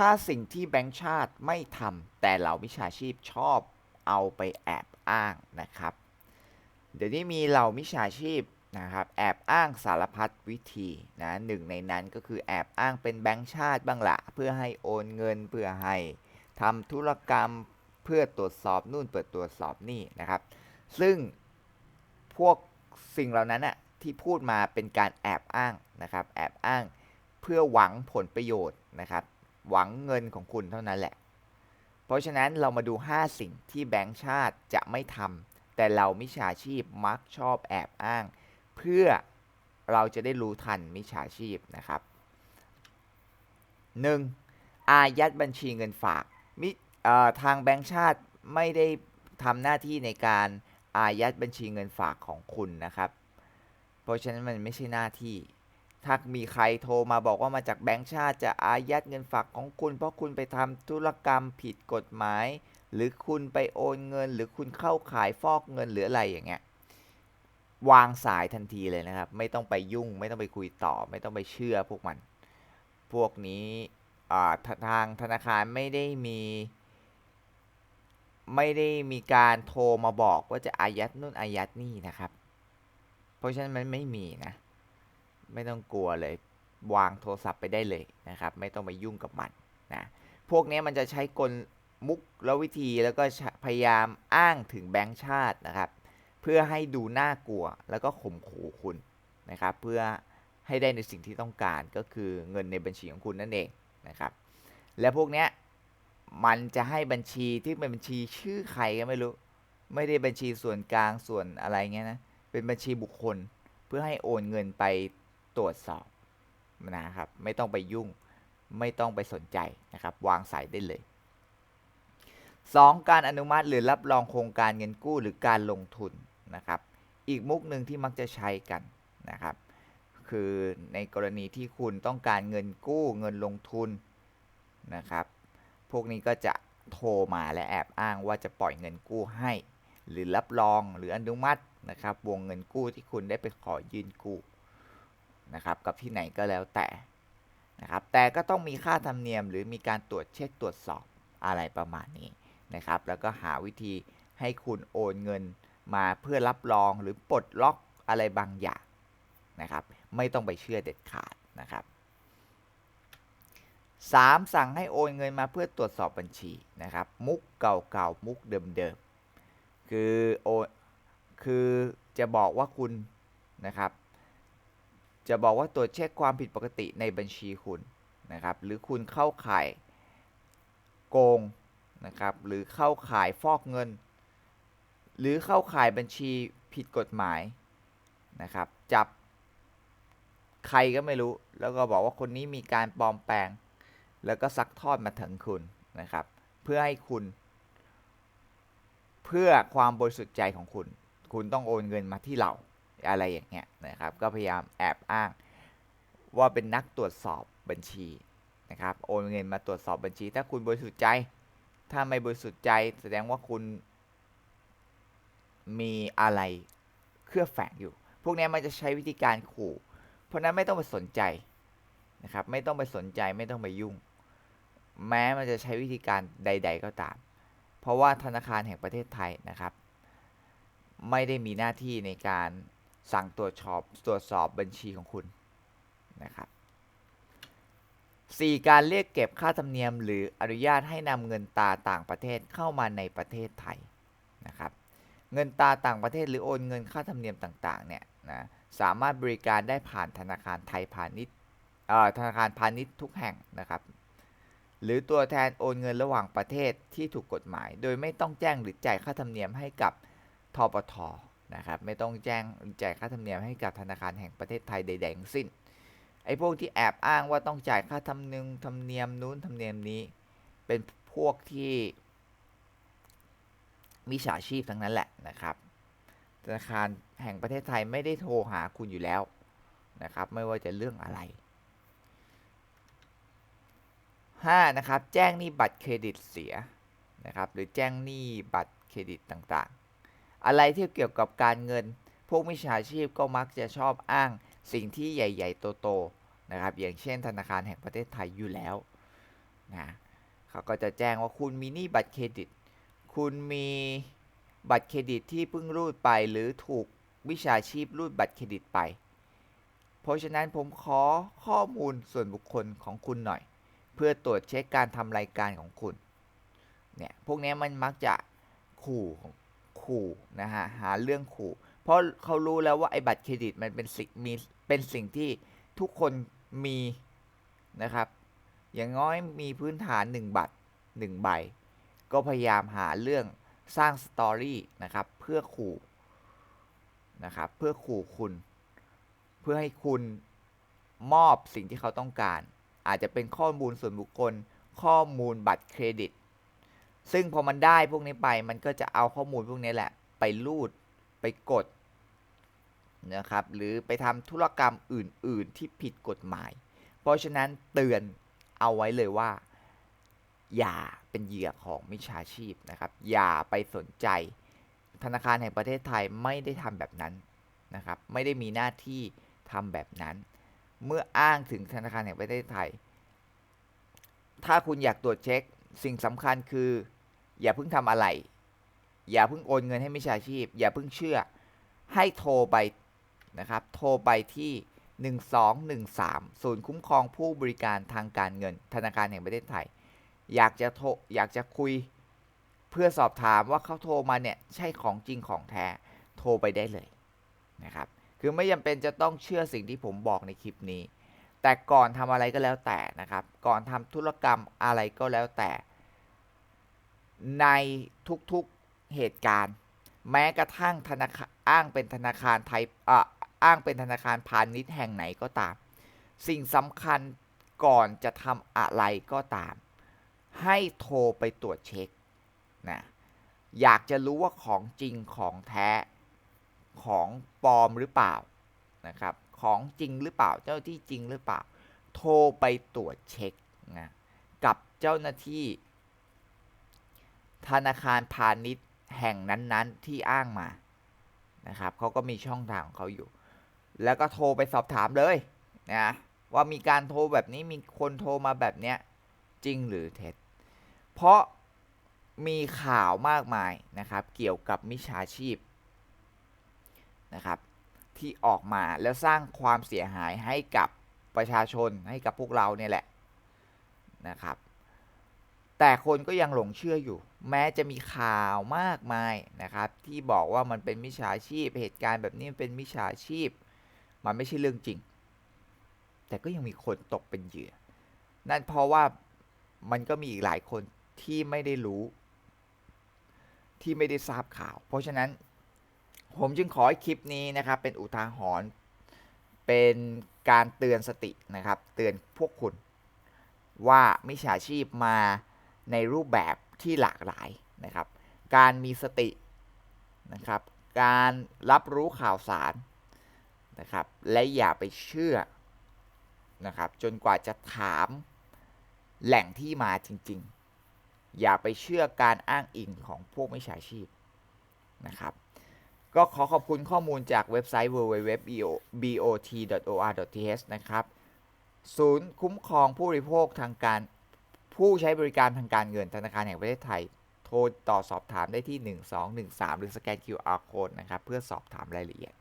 5 สิ่งที่แบงก์ชาติไม่ทำแต่เหล่ามิจฉาชีพชอบเอาไปแอบอ้างนะครับ เดี๋ยวนี้มีเหล่ามิจฉาชีพนะครับแอบอ้างสารพัดวิธีนะหนึ่งในนั้นก็คือแอบอ้างเป็นแบงก์ชาติบ้างละเพื่อให้โอนเงินเพื่อให้ทำธุรกรรมเพื่อตรวจสอบนู่นเปิดตรวจสอบนี่นะครับ ซึ่งพวกสิ่งเหล่านั้นน่ะที่พูดมาเป็นการแอบอ้างนะครับแอบอ้างเพื่อหวังผลประโยชน์นะครับ หวังเงินของคุณเท่านั้นแหละ เพราะฉะนั้นเรามาดู 5 สิ่งที่แบงก์ชาติจะไม่ทำแต่เรามิจฉาชีพมักชอบแอบอ้าง เพื่อเราจะได้รู้ทันมิจฉาชีพนะครับ 1. อายัดบัญชีเงินฝากมิทางแบงก์ชาติไม่ได้ทำหน้าที่ในการอายัดบัญชีเงินฝากของคุณนะครับ เพราะฉะนั้นมันไม่ใช่หน้าที่ ถ้ามีใครโทรมาบอกว่ามาจากแบงก์ชาติจะอายัดเงินฝากของคุณ เพราะคุณไปทำธุรกรรมผิดกฎหมาย หรือคุณไปโอนเงิน หรือคุณเข้าขายฟอกเงินหรืออะไรอย่างเงี้ยวางสายทันทีเลยนะครับ ไม่ต้องไปยุ่ง ไม่ต้องไปคุยต่อ ไม่ต้องไปเชื่อพวกมัน พวกนี้ทางธนาคารไม่ได้มี ไม่ได้มีการโทรมาบอกว่าจะอายัดนู่นอายัดนี่นะครับ เพราะฉะนั้นมันไม่มีนะ ไม่ต้องกลัวเลย วางโทรศัพท์ไปได้เลยนะครับ ไม่ต้องไปยุ่งกับมันนะพวกนี้มันจะใช้กลมุกและวิธีแล้วก็พยายามอ้างถึงแบงก์ชาตินะครับ เพื่อให้ดูน่ากลัวแล้วก็ข่มขู่คุณนะครับ เพื่อให้ได้ในสิ่งที่ต้องการก็คือเงินในบัญชีของคุณนั่นเองนะครับ และพวกนี้มันจะให้บัญชีที่เป็นบัญชีชื่อใครก็ไม่รู้ ไม่ได้บัญชีส่วนกลางส่วนอะไรเงี้ยนะเป็นบัญชีบุคคล เพื่อให้โอนเงินไป ตรวจสอบนะครับ ไม่ต้องไปยุ่งไม่ต้องไปสนใจนะครับ วางสายได้เลย 2. การอนุมัติหรือรับรองโครงการเงินกู้หรือการลงทุนนะครับ อีกมุกหนึ่งที่มักจะใช้กันนะครับ คือในกรณีที่คุณต้องการเงินกู้เงินลงทุนนะครับ พวกนี้ก็จะโทรมาและแอบอ้างว่าจะปล่อยเงินกู้ให้ หรือรับรองหรืออนุมัตินะครับ วงเงินกู้ที่คุณได้ไปขอยืนกู้ นะครับกับที่ไหนก็แล้วแต่นะครับแต่ก็ต้องมีค่าธรรมเนียม หรือมีการตรวจเช็คตรวจสอบอะไรประมาณนี้นะครับ แล้วก็หาวิธีให้คุณโอนเงินมาเพื่อรับรองหรือปลดล็อกอะไรบางอย่างนะครับ ไม่ต้องไปเชื่อเด็ดขาดนะครับ 3. สั่งให้โอนเงินมาเพื่อตรวจสอบบัญชีนะครับ มุกเก่าๆมุกเดิมๆคือโอนคือจะบอกว่าคุณนะครับ จะบอกว่าตรวจเช็คความผิดปกติในบัญชีคุณนะครับ หรือคุณเข้าข่ายโกงนะครับ หรือเข้าข่ายฟอกเงิน หรือเข้าข่ายบัญชีผิดกฎหมายนะครับ จับใครก็ไม่รู้ แล้วก็บอกว่าคนนี้มีการปลอมแปลง แล้วก็ซักทอดมาถึงคุณนะครับ เพื่อให้คุณ เพื่อความบริสุทธิ์ใจของคุณ คุณต้องโอนเงินมาที่เรา อะไรอย่างเงี้ยนะครับ ก็พยายามแอบอ้างว่าเป็นนักตรวจสอบบัญชีนะครับโอนเงินมาตรวจสอบบัญชี ถ้าคุณบริสุทธิ์ใจ ถ้าไม่บริสุทธิ์ใจ แสดงว่าคุณมีอะไรเครือบแฝงอยู่ พวกนี้มันจะใช้วิธีการขู่ เพราะนั้นไม่ต้องไปสนใจนะครับ ไม่ต้องไปสนใจไม่ต้องไปยุ่ง แม้มันจะใช้วิธีการใด ๆ ก็ตาม เพราะว่าธนาคารแห่งประเทศไทยนะครับ ไม่ได้มีหน้าที่ในการ สั่งตรวจสอบตรวจสอบบัญชีของคุณนะครับ 4. การเรียกเก็บค่าธรรมเนียม หรืออนุญาตให้นำเงินตาต่างประเทศเข้ามาในประเทศไทยนะครับเงินตาต่างประเทศหรือโอนเงินค่าธรรมเนียมต่างๆเนี่ยนะสามารถบริการได้ผ่านธนาคารไทยพาณิชย์ธนาคารพาณิชย์ทุกแห่งนะครับ หรือตัวแทนโอนเงินระหว่างประเทศที่ถูกกฎหมาย โดยไม่ต้องแจ้งหรือจ่ายค่าธรรมเนียมให้กับทปท นะครับไม่ต้องแจ้งจ่ายค่าธรรมเนียมให้กับธนาคารแห่งประเทศไทยใดๆทั้งสิ้นไอ้พวกที่แอบอ้างว่าต้องจ่ายค่าธรรมนียมธรรมเนียมนู้นธรรมเนียมนี้ เป็นพวกที่มิจฉาชีพทั้งนั้นแหละนะครับธนาคารแห่งประเทศไทยไม่ได้โทรหาคุณอยู่แล้วนะครับ ไม่ว่าจะเรื่องอะไร 5. นะครับ แจ้งหนี้บัตรเครดิตเสียนะครับ หรือแจ้งหนี้บัตรเครดิตต่างๆ อะไรที่เกี่ยวกับการเงิน พวกมิจฉาชีพก็มักจะชอบอ้างสิ่งที่ใหญ่ ๆ โตๆนะครับ อย่างเช่นธนาคารแห่งประเทศไทยอยู่แล้วนะเขาก็จะแจ้งว่าคุณมีหนี้บัตรเครดิต คุณมีบัตรเครดิตที่เพิ่งรูดไปหรือถูกวิชาชีพรูดบัตรเครดิตไป เพราะฉะนั้นผมขอข้อมูลส่วนบุคคลของคุณหน่อย เพื่อตรวจเช็คการทำรายการของคุณ เนี่ย พวกนี้มันมักจะขู่ ขู่นะฮะหาเรื่องขู่ เพราะเขารู้แล้วว่าไอ้บัตรเครดิตมันเป็นสิ่งมีเป็นสิ่งที่ทุกคนมีนะครับ อย่างน้อยมีพื้นฐาน1บัตร1ใบก็พยายามหาเรื่องสร้างสตอรี่นะครับเพื่อขู่นะครับเพื่อขู่คุณ เพื่อให้คุณมอบสิ่งที่เขาต้องการ อาจจะเป็นข้อมูลส่วนบุคคล ข้อมูลบัตรเครดิต ซึ่งพอมันได้พวกนี้ไปมันก็จะเอาข้อมูลพวกนี้แหละ ไปรูดไปกดนะครับหรือไปทำธุรกรรมอื่น ๆ ที่ผิดกฎหมาย เพราะฉะนั้นเตือนเอาไว้เลยว่า อย่าเป็นเหยื่อของมิจฉาชีพนะครับ อย่าไปสนใจ ธนาคารแห่งประเทศไทยไม่ได้ทำแบบนั้นนะครับ ไม่ได้มีหน้าที่ทำแบบนั้น เมื่ออ้างถึงธนาคารแห่งประเทศไทย ถ้าคุณอยากตรวจเช็ค สิ่งสำคัญคือ อย่าเพิ่งทำอะไร อย่าเพิ่งโอนเงินให้มิจฉาชีพ อย่าเพิ่งเชื่อ ให้โทรไปนะครับ โทรไปที่ 1213 ศูนย์คุ้มครองผู้บริการทางการเงิน ธนาคารแห่งประเทศไทย อยากจะโทรอยากจะคุยเพื่อสอบถามว่าเขาโทรมาเนี่ยใช่ของจริงของแท้ โทรไปได้เลยนะครับ คือไม่จำเป็นจะต้องเชื่อสิ่งที่ผมบอกในคลิปนี้ แต่ก่อนทำอะไรก็แล้วแต่นะครับ ก่อนทำธุรกรรมอะไรก็แล้วแต่ ในทุกๆเหตุการณ์ แม้กระทั่งธนาคารอ้างเป็นธนาคารไทยอ,อ้างเป็นธนาคารพาณิชย์แห่งไหนก็ตาม สิ่งสำคัญก่อนจะทำอะไรก็ตาม ให้โทรไปตรวจเช็คนะอยากจะรู้ว่าของจริงของแท้ของปลอมหรือเปล่านะครับ ของจริงหรือเปล่าเจ้าที่จริงหรือเปล่า โทรไปตรวจเช็คนะกับเจ้าหน้าที่ ธนาคารพาณิชย์แห่งนั้นๆ ที่อ้างมานะครับเขาก็มีช่องทางของเขาอยู่ แล้วก็โทรไปสอบถามเลยนะว่ามีการโทรแบบนี้มีคนโทรมาแบบเนี้ยจริงหรือเท็จ เพราะมีข่าวมากมายนะครับ เกี่ยวกับมิจฉาชีพนะครับ ที่ออกมาแล้วสร้างความเสียหายให้กับประชาชนให้กับพวกเราเนี่ยแหละนะครับ แต่คนก็ยังหลงเชื่ออยู่ แม้จะมีข่าวมากมายนะครับ ที่บอกว่ามันเป็นมิจฉาชีพเหตุการณ์แบบนี้เป็นมิจฉาชีพ มันไม่ใช่เรื่องจริง แต่ก็ยังมีคนตกเป็นเหยื่อ นั่นเพราะว่ามันก็มีอีกหลายคนที่ไม่ได้รู้ ที่ไม่ได้ทราบข่าว เพราะฉะนั้นผมจึงขอให้คลิปนี้นะครับ เป็นอุทาหรณ์เป็นการเตือนสตินะครับ เตือนพวกคุณว่ามิจฉาชีพมาในรูปแบบ ที่หลากหลายนะครับ การมีสตินะครับ การรับรู้ข่าวสารนะครับ และอย่าไปเชื่อนะครับ จนกว่าจะถามแหล่งที่มาจริง ๆ อย่าไปเชื่อการอ้างอิงของพวกมิจฉาชีพนะครับก็ขอขอบคุณข้อมูลจากเว็บไซต์ www.bot.or.th นะครับ ศูนย์คุ้มครองผู้บริโภคทางการ ผู้ใช้บริการทางการเงินธนาคารแห่งประเทศไทย โทรต่อสอบถามได้ที่ 1213 หรือสแกน QR code นะครับ เพื่อสอบถามรายละเอียด